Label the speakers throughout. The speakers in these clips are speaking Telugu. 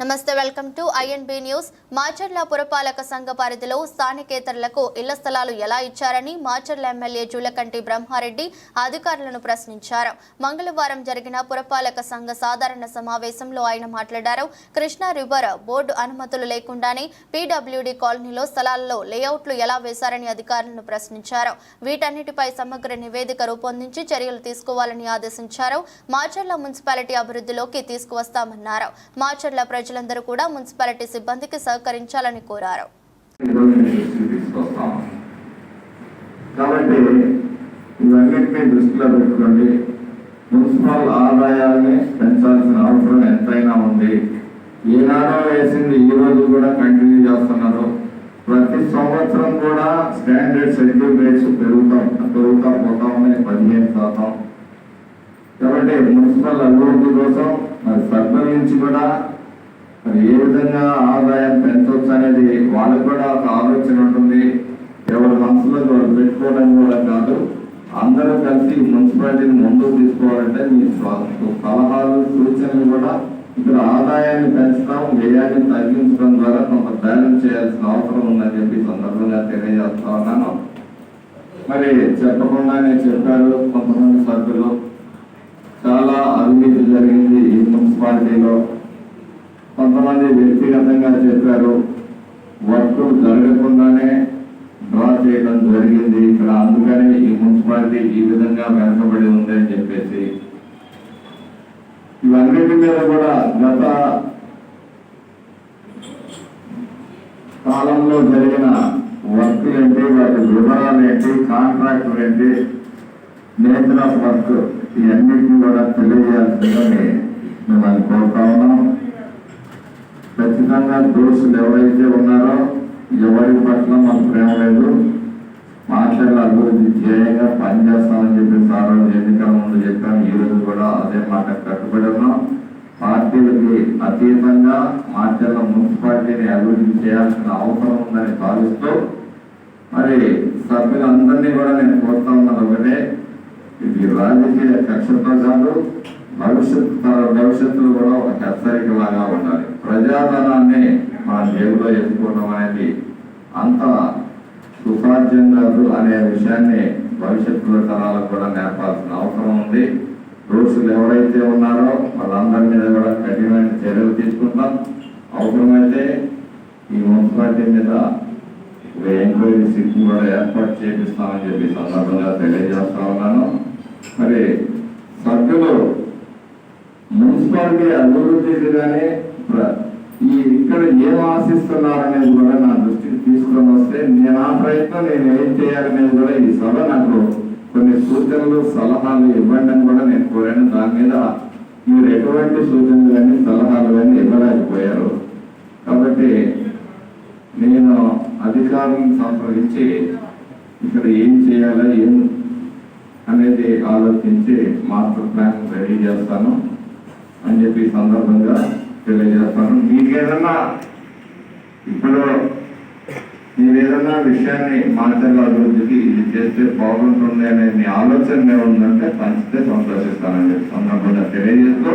Speaker 1: నమస్తే welcome to INB news Macherla పురపాలక సంఘ పరిధిలో స్థానికేతరులకు ఇళ్ళ స్థలాలు ఎలా ఇచ్చారని మాచర్ల ఎమ్మెల్యే జూలకంటి బ్రహ్మారెడ్డి అధికారులను ప్రశ్నించారు. మంగళవారం జరిగిన పురపాలక సంఘ సాధారణ సమావేశంలో ఆయన మాట్లాడారు. కృష్ణా రివర్ బోర్డు అనుమతులు లేకుండానే పిడబ్ల్యూడి కాలనీలో స్థలాల్లో లేఅవుట్లు ఎలా వేశారని అధికారులను ప్రశ్నించారు. వీటన్నిటిపై సమగ్ర నివేదిక రూపొందించి చర్యలు తీసుకోవాలని ఆదేశించారు. మాచర్ల మున్సిపాలిటీ అభివృద్ధిలోకి తీసుకువస్తామన్నారు. మాచర్ల ప్రజలందరూ కూడా మున్సిపాలిటీ సిబ్బందికి సహకరించాలని కోరారు.
Speaker 2: కాబట్టి ఇవన్నిటినీ దృష్టిలో పెట్టుకోండి. మున్సిపల్ ఆదాయాన్ని పెంచాల్సిన అవసరం ఎంతైనా ఉంది. ఏనాడో వేసింది ఈ రోజు కూడా కంటిన్యూ చేస్తున్నారు. ప్రతి సంవత్సరం కూడా స్టాండర్డ్ షెడ్యూల్ రేట్స్ పెరుగుతా పెరుగుతా పోతా ఉన్నాయి పదిహేను శాతం. కాబట్టి మున్సిపల్ అభివృద్ధి కోసం మరి నుంచి కూడా మరి ఏ విధంగా ఆదాయం పెంచవచ్చు అనేది వాళ్ళకి కూడా ఒక ఆలోచన ఉంటుంది. ఎవరి మనసులో వాళ్ళు పెట్టుకోవడం కూడా కాదు. అందరూ కలిసి మున్సిపాలిటీని ముందుకు తీసుకోవాలంటే మీ సలహాలు సూచనలు కూడా ఇక్కడ ఆదాయాన్ని పెంచడం వ్యయాన్ని తగ్గించడం ద్వారా కొంత బ్యాలెన్స్ చేయాల్సిన అవసరం ఉందని చెప్పి సందర్భంగా తెలియజేస్తా ఉన్నాను. మరి చెప్పకుండానే చెప్పారు కొంతమంది సభ్యులు చాలా అవినీతి జరిగింది ఈ మున్సిపాలిటీలో. కొంతమంది వ్యక్తిగతంగా చెప్పారు వర్క్ జరగకుండానే డ్రా చేయడం జరిగింది ఇక్కడ. అందుకనే ఈ మున్సిపాలిటీ ఈ విధంగా వెనకబడి ఉంది అని చెప్పేసి. ఇవన్నిటి మీద కూడా గత కాలంలో జరిగిన వర్క్ ఏంటి వాటి వివరాలు ఏంటి కాంట్రాక్టులు ఏంటి నేచర్ ఆఫ్ వర్క్ ఇవన్నిటిని కూడా తెలియజేయాల్సిందని మిమ్మల్ని కోరుతా ఉన్నాం. ఖచ్చితంగా దోషులు ఎవరైతే ఉన్నారో ఎవరి పట్ల మాకు ప్రేమ లేదు. మాటల అభివృద్ధి ధ్యేయంగా పనిచేస్తామని చెప్పి సార్ ఎన్నికల ముందు చెప్పాను. ఈ రోజు కూడా అదే మాట కట్టుబడి ఉన్నాం. పార్టీలకి అతీతంగా మాటల మున్సిపాలిటీని అభివృద్ధి చేయాల్సిన అవసరం ఉందని భావిస్తూ మరి సభ్యులందరినీ కూడా నేను కోరుతా ఉన్నది ఒకటే. ఇది రాజకీయ కక్షతో కాదు భవిష్యత్తు తర భవిష్యత్తులో కూడా ఒక హెచ్చరిక లాగా ఉండాలి. ప్రజాధనాన్ని మన జేబులో ఎత్తుకోవడం అనేది అంత సుసాధ్యం కాదు అనే విషయాన్ని భవిష్యత్తులో తరాలకు కూడా నేర్పాల్సిన అవసరం ఉంది. దోషులు ఎవరైతే ఉన్నారో వాళ్ళందరి మీద కూడా కఠినమైన చర్యలు తీసుకుంటాం అవసరమైతే ఈ మున్సిపాలిటీ మీద ఒక ఎంక్వైరీ సిట్ కూడా ఏర్పాటు చేపిస్తామని చెప్పి సందర్భంగా తెలియజేస్తా ఉన్నాను. మరి సభ్యులు మున్సిపాలిటీ అభివృద్ధికి కానీ ఈ ఇక్కడ ఏం ఆశిస్తున్నారనేది కూడా నా దృష్టికి తీసుకొని వస్తే నేను ఆ ప్రయత్నం నేను ఏం చేయాలనేది కూడా ఈ సభ నాకు కొన్ని సూచనలు సలహాలు ఇవ్వండి అని కూడా నేను కోరాను. దాని మీద మీరు ఎటువంటి సూచనలు కానీ సలహాలు కానీ ఇవ్వలేకపోయారు. కాబట్టి నేను అధికారులను సంప్రదించి ఇక్కడ ఏం చేయాలో ఏం అనేది ఆలోచించి మాస్టర్ ప్లాన్ రెడీ చేస్తాను. అని చెప్పి సందర్భంగా తెలియజేస్తాను. మీకేదన్నా ఇప్పుడు మీరు ఏదన్నా విషయాన్ని మాటల అభివృద్ధికి ఇది చేస్తే బాగుంటుంది అనే మీ ఆలోచన ఉందంటే పంచితే సంతోషిస్తానండి సందర్భంగా తెలియజేస్తూ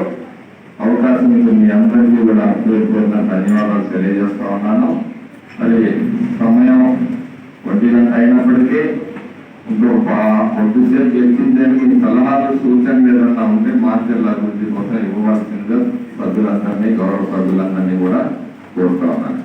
Speaker 2: అవకాశం మీకు మీ అందరికీ కూడా పేర్కొన్న ధన్యవాదాలు తెలియజేస్తా ఉన్నాను. మరి సమయం వడ్డీ గంట అయినప్పటికీ ఇప్పుడు కొద్దిసేపు చర్చించడానికి మీ సలహాలు సూచనలు ఏదన్నా ఉంటే మార్చర్ల అభివృద్ధి కోసం ఇవ్వవలసిందిగా సభ్యులందరినీ గౌరవ సభ్యులందరినీ కూడా కోరుతా ఉన్నాను.